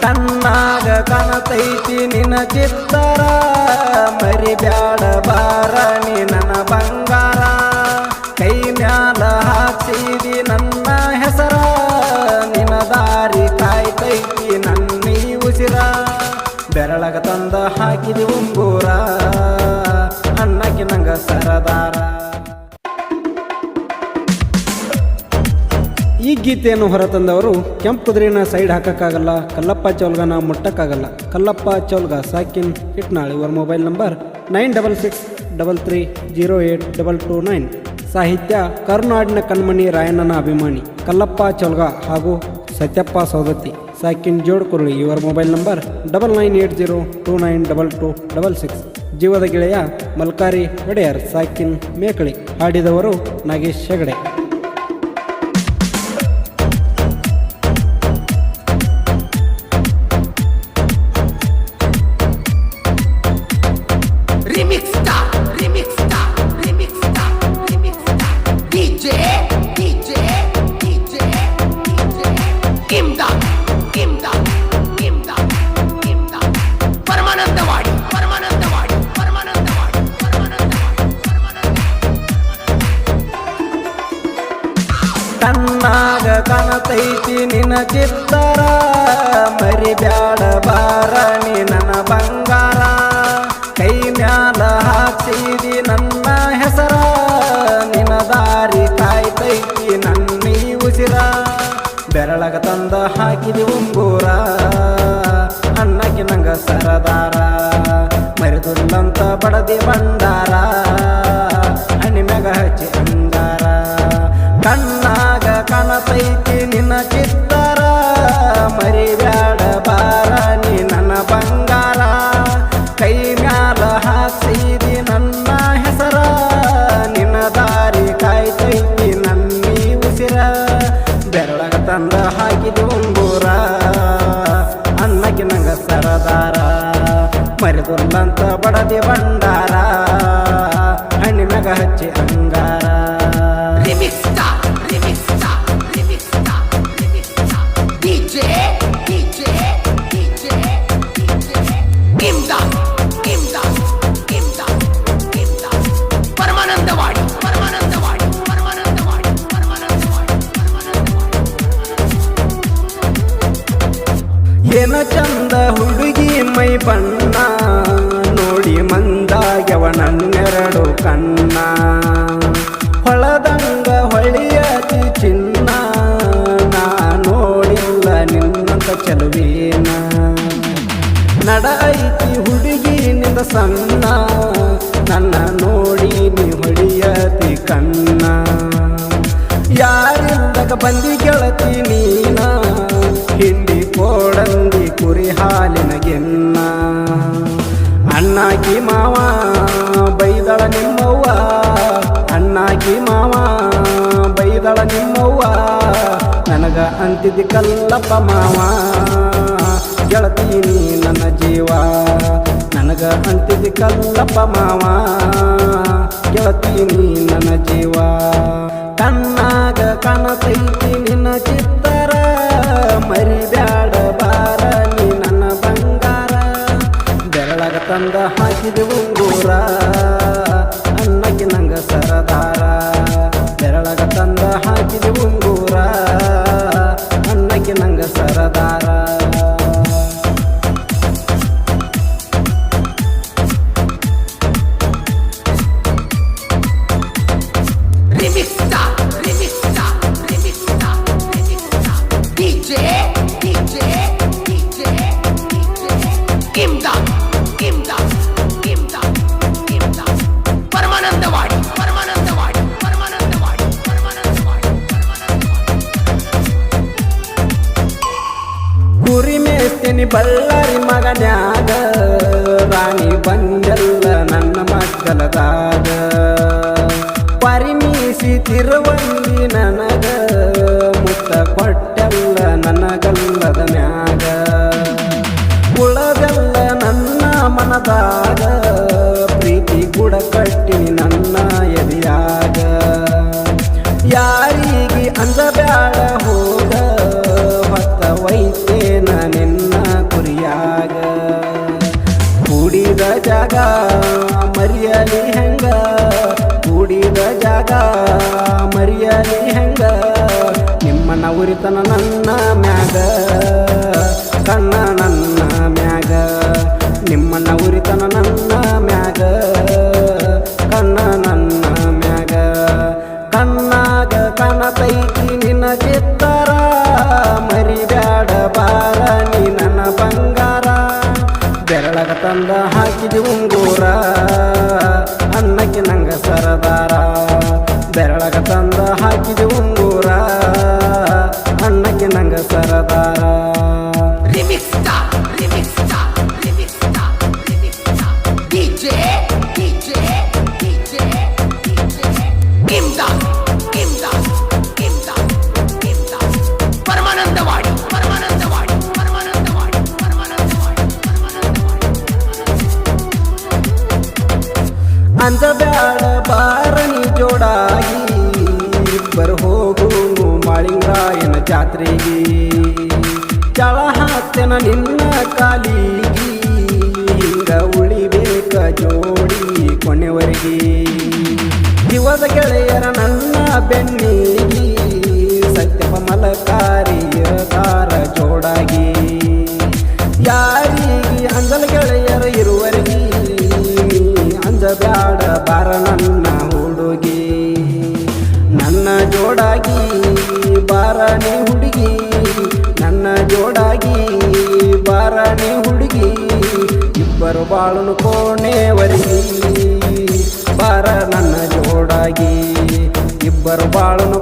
ಕಣ್ಣಾಗ ಕನತೈತಿ ನಿನ ಚಿತ್ತರ. ಮರಿಬ್ಯಾಡ ಬಾರ ನನ್ನ ಬಂಗಾರ. ಕೈ ಮ್ಯಾಲ ಹಾಕ್ಸಿದಿ ನನ್ನ ಹೆಸರ. ನಿನ್ನ ದಾರಿ ಕಾಯ್ತೈತಿ ನನ್ನ ಉಸಿರ. ಬೆರಳಗ ತಂದ ಹಾಕಿದಿ ಉಂಗೂರ. ಅನ್ನಕ್ಕೆ ನಂಗ ಸರದಾರ ಈ ಗೀತೆಯನ್ನು ಹೊರತಂದವರು ಕೆಂಪು ಕುದುರೆನ ಸೈಡ್ ಹಾಕಕ್ಕಾಗಲ್ಲ, ಕಲ್ಲಪ್ಪ ಚೌಲ್ಗನ ಮುಟ್ಟಕ್ಕಾಗಲ್ಲ. ಕಲ್ಲಪ್ಪ ಚೌಲ್ಗ, ಸಾಕಿನ್ ಹಿಟ್ನಾಳ್, ಇವರ mobile number nine double six double three zero eight double two nine. ಸಾಹಿತ್ಯ ಕರುನಾಡಿನ ಕಣ್ಮಣಿ ರಾಯಣ್ಣನ ಅಭಿಮಾನಿ, ಕಲ್ಲಪ್ಪ ಚೌಲ್ಗ ಹಾಗೂ ಸತ್ಯಪ್ಪ ಸೌದತ್ತಿ ಸಾಕಿನ್ ಜೋಡ್ ಕುರುಳಿ, ಇವರ mobile number double nine eight zero two nine double two double six. ಜೀವದ ಗೆಳೆಯ ಮಲ್ಕಾರಿ ಒಡೆಯರ್ ಸಾಕಿನ್ ಮೇಕಳಿ, ಹಾಡಿದವರು ನಾಗೇಶ್ ಹೆಗಡೆ. ಕಾಣತೈತಿ ಮರಿ ಚಿತ್ತರ ಮರಿಬ್ಯಾಡ ಬಾರ ನನ್ನ ಬಂಗಾರ. ಕೈ ಮ್ಯಾಲ ಹಾಕ್ಸಿದಿ ನನ್ನ ಹೆಸರ, ನಿನ್ನ ದಾರಿ ಕಾಯ್ತೈತಿ ನನ್ನಿ ಉಸಿರ. ಬೆರಳಗ ತಂದ ಹಾಕಿದಿ ಉಂಗೂರ, ಅನ್ನಕ್ಕೆ ನಂಗ ಸರದಾರ. ಮರಿದುಲ್ಲಂತ ಬಡದಿ ಬಂಡಾರ ಹಣ್ಣಿನಾಗ ಹಚ್ಚಿ ಅಂಗಾರ. ಕಣ್ಣಾಗ ಕಾಣತೈತಿ ನಿನ್ನ ಚಿತ್ತರ Imdad, Imdad. ಪರಮಾನಂದವಾಡಿ ಪರಮಾನಂದವಾಡಿ ಪರಮಾನಂದವಾಡಿ ಪರಮಾನಂದವಾಡಿ ಏನ ಚಂದ ಹುಡುಗಿ ಮೈ ಬಣ್ಣ ನೋಡಿ ಮಂದಾಗ್ಯವ ನನ್ನೆರಡು ಕಣ್ಣ. ಹೊಳದಂಗ ಹೊಳಿಯತಿ ಚಿನ್ನ. ನಾ ನೋಡಿಲ್ಲ ನಿನ್ನಂತ ಚೆಲುವೇನ. ನಡ ಐತಿ ಹುಡುಗಿ ನಿಂದ ಸಣ್ಣ. ನನ್ನ ನೋಡಿ ನೀ ಹೊಳಿಯತಿ ಕಣ್ಣ. ಯಾರಿಂದಾಗ ಬಂದಿ ಗೆಳತಿ ನೀನ? ಹಿಂಡಿ ಕೋಡಂದಿ ಕುರಿ ಹಾಲಿನ ಗೆನ್ನ. ಅಣ್ಣಾಗಿ ಮಾವ, ಬೈದಳ ನಿಮ್ಮವ್ವ. ಅಣ್ಣಾಗಿ ಮಾವ, ಬೈದಳ ನಿಮ್ಮವ್ವ. ನನಗ ಅಂತಿದ್ದ ಕಲ್ಲಪ್ಪ ಮಾವ. ಗೆಳತೀನಿ ನನ್ನ ಜೀವ. ನನಗ ಅಂತಿದ್ದ ಕಲ್ಲಪ್ಪ ಮಾವ. ಗೆಳತೀನಿ ನನ್ನ ಜೀವ. ಕಣ್ಣಾಗ ಕಾಣತೈತಿ ನಿನ್ನ ಚಿತ್ತರ ತಂದ ಹಾಕಿದೆ ಉಂಗೂರ. ಅನ್ನಕ್ಕೆ ನಂಗ ಸರದಾರ. ಬೆರಳಗ ತಂದ ಹಾಕಿದೆ ಬಳ್ಳಾರಿ ಮಗನ್ಯಾಗ ರಾಣಿ ಬಂದೆಲ್ಲ ನನ್ನ ಮಗ್ಗಲದಾಗ ಮ್ಯಾಗ ಮರಿಯಲಿ ಹೆಂಗ? ನಿಮ್ಮನ ಉರಿತನ ನನ್ನ ಮ್ಯಾಗ ಕಣ್ಣ ನನ್ನ ಮ್ಯಾಗ. ನಿಮ್ಮನ ಉರಿತನ ನನ್ನ ಮ್ಯಾಗ ಕಣ್ಣ ನನ್ನ ಮ್ಯಾಗ. ಕಣ್ಣಾಗ ಕಣತೈತಿ ನಿನ್ನ ಚಿತ್ತರ, ಮರಿಬ್ಯಾಡ ಬಾರ ನೀ ನನ್ನ ಬಂಗಾರ. ಬೆರಳಗ ತಂದ ಹಾಕಿದಿ ಅಂಜಬ್ಯಾಡ ಬಾರಣಿ ಜೋಡಾಗಿ. ಇಬ್ಬರು ಹೋಗು ಮಾಳಿಂಗಾಯನ ಜಾತ್ರೆಗೆ. ಚಳ ನಿನ್ನ ಕಾಲಿಗಿ. ಹಿಂಗ ಉಳಿಬೇಕ ಜೋಡಿ ಕೊನೆವರೆಗೆ. ದಿವಸ ಗೆಳೆಯರ ನನ್ನ ಬೆನ್ನಿಗಿ. ಸತ್ಯಪ ತಾರ ಇರತಾರ ಜೋಡಾಗಿ ಬಾರಾಣಿ ಹುಡುಗಿ, ನನ್ನ ಜೋಡಾಗಿ ಬಾರಾಣಿ ಹುಡುಗಿ, ಇಬ್ಬರು ಬಾಳನು ವರಿಗಿ ಬಾರ ನನ್ನ ಜೋಡಾಗಿ, ಇಬ್ಬರು ಬಾಳನು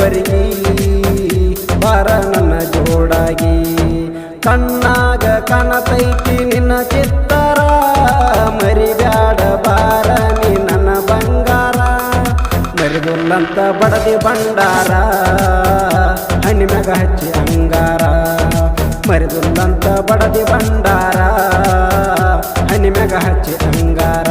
ವರಿಗಿ ಬಾರ ನನ್ನ ಜೋಡಾಗಿ, ಕಣ್ಣಾಗ ಕಣತೈತಿ ನಿನ್ನ ಚಿತ್ತರ ಮರಿದುಲ್ಲಂತ ಬಡದಿ ಬಂಡಾರ ಹಣ್ಣಿಮ್ಯಾಗ ಹಚ್ಚಿ ಅಂಗಾರ. ಮರಿದುಲ್ಲಂತ ಬಡದಿ ಬಂಡಾರ ಹಣ್ಣಿಮ್ಯಾಗ ಹಚ್ಚಿ ಅಂಗಾರ.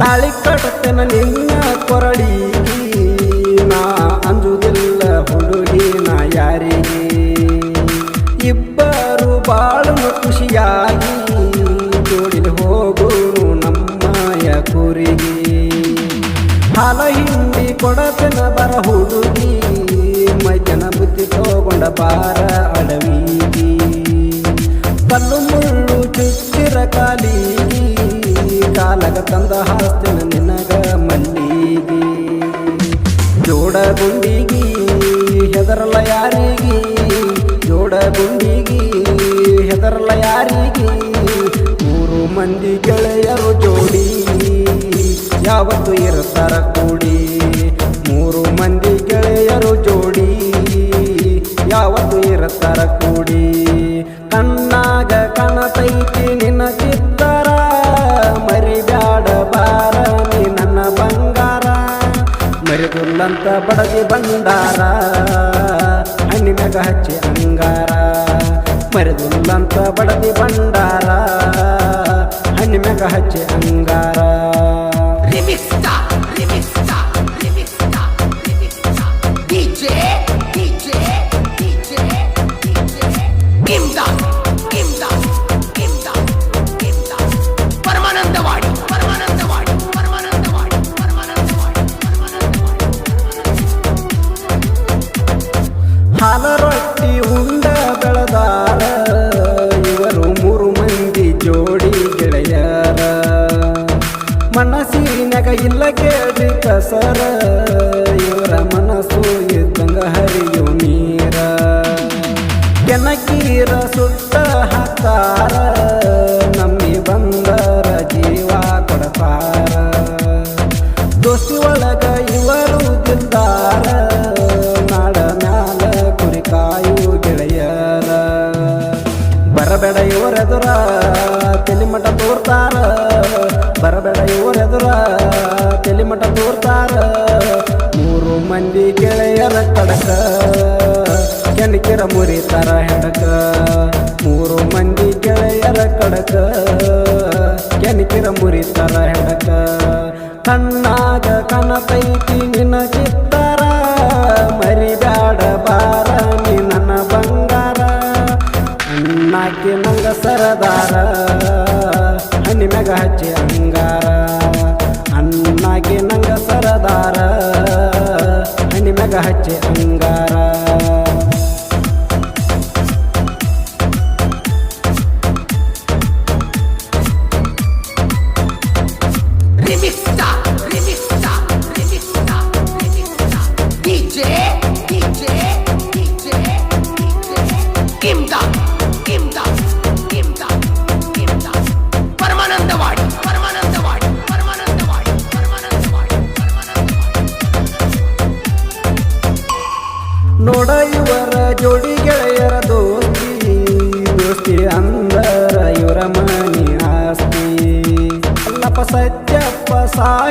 ತಾಳಿ ಕಟ್ಟತನ ನಿನ್ನ ಕೊರಳಿ ನಾ ಅಂಜುದಿಲ್ಲ ಹುಡುಗಿ, ನಾ ಯಾರಿಗೆ? ಇಬ್ಬರು ಬಾಳು ಖುಷಿಯಾಗಿ ಜೋಡಿಲಿ ಹೋಗು ನಮ್ಮಯ ಕುರಿಗೆ. ಹಾಲ ಹಿಂಡಿ ಕೊಡತನ ಬರ ಹುಡುಗಿ ಮೈತನ ಬುದ್ಧಿ ತಗೊಂಡ ಬಾರ ಅಡವಿಗಿ. ತಂದ ಹಾಸ್ತಿನ ನಿನಗ ಮಲ್ಲಿಗೆ. ಜೋಡ ಗುಂಡಿಗಿ ಹೆದರಲ್ಲ ಯಾರಿಗಿ? ಜೋಡ ಗುಂಡಿಗಿ ಹೆದರಲ್ಲ ಯಾರಿಗಿ? ಮೂರು ಮಂದಿ ಗೆಳೆಯರು ಜೋಡಿ ಯಾವತ್ತು ಇರುತ್ತಾರ ಕೂಡಿ? ಮೂರು ಮಂದಿ ಗೆಳೆಯರು ಜೋಡಿ ಯಾವತ್ತು ಇರುತ್ತಾರ ಕೂಡಿ? ಕಣ್ಣಾಗ ಮರಿದುಲ್ಲಂತ ಬಡದಿ ಬಂದಾರ ಹಣ್ಣಿನಾಗ ಹಚ್ಚಿ ಅಂಗಾರ. ಮರೆದಿಲ್ಲಂತ ಬಡದಿ ಬಂದಾರ ಹಣ್ಣಿನಾಗ ಹಚ್ಚಿ ಅಂಗಾರ. ಹಾಲ ರೊಟ್ಟಿ ಉಂಡ ಬೆಳೆದಾರ ಇವರು ಮೂರು ಮಂದಿ ಜೋಡಿ ಗೆಳೆಯರ ಮನಸ್ಸಿನಾಗ ಇಲ್ಲ ಕೇಳ್ರಿ ಕಸರ ಕೆಣಕಿರ ಮುರಿತಾರ ಹೆಡಕ ಮೂರು ಮಂದಿ ಗೆಳೆಯರ ಕಡಕ. ಕೆಣಕಿರ ಮುರಿತಾರ ಹೆಡಕ ಕಣ್ಣಾಗ ಕನತೈತಿ ನಿನ ಚಿತ್ತಾರ. ಮರಿಬ್ಯಾಡ ಬಾರ ನನ್ನ ಬಂಗಾರ. ಅಣ್ಣಾಕಿ ನಂಗ ಸರದಾರ. ಹಣ್ಣಿ ಮ್ಯಾಗ ಹಚ್ಚಿ ಅಂಗಾರ.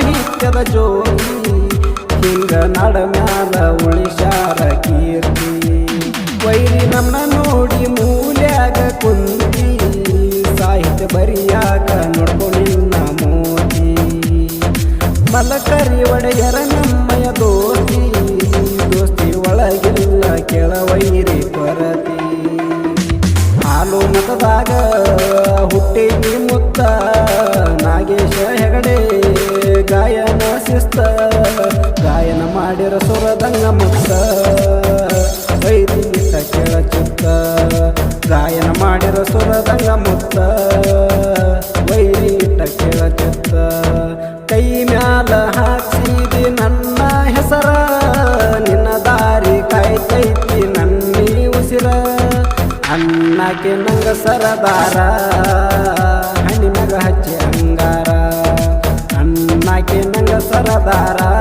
ಸಾಹಿತ್ಯದ ಜೋಡಿ ಹಿಂಗ ನಡಮ್ಯಾಲ ಉಳಿಸ್ಯಾರ ಕೀರ್ತಿ. ವೈರಿ ನಮ್ಮ ನೋಡಿ ಮೂಲ್ಯಾಗ ಕುಂತಿ, ಸಾಹಿತ್ಯ ಬರಿಯಾಗ ನೋಡ್ಕೊಂಡು ನಿನ್ನ ಮೋದಿ ಮಲಕರಿ ಒಡೆಯರ ನಮ್ಮಯ ದೋಸ್ತಿ ದೋಸ್ತಿ ಒಳಗಿಲ್ಲ ಕೆಳವೈರಿ ಕೊರತಿ. ಹಾಲು ಮತದಾಗ ಹುಟ್ಟಿ ಮುತ್ತ, ನಾಗೇಶ ಹೆಗಡೆ. ಶಿಸ್ತ, ಗಾಯನ ಮಾಡಿರ ಸುರದಂಗ ಮುಕ್ತ ಕೆಳ ಚಿತ್ತ. ಗಾಯನ ಮಾಡಿರ ಸುರದಂಗ ಮುಕ್ತ ವೈರಿ ಇಟ್ಟ ಕೆಳ ಚಿತ್ತ. ಕೈ ಮ್ಯಾಲ ಹಾಕ್ಸಿದಿ ನನ್ನ ಹೆಸರ, ನಿನ್ನ ದಾರಿ ಕಾಯ್ತೈತಿ ನನ್ನಿ ಉಸಿರ. ಅನ್ನಕ್ಕೆ ನಂಗ ಸರದಾರ. ಅನ್ನಕ್ಕೆ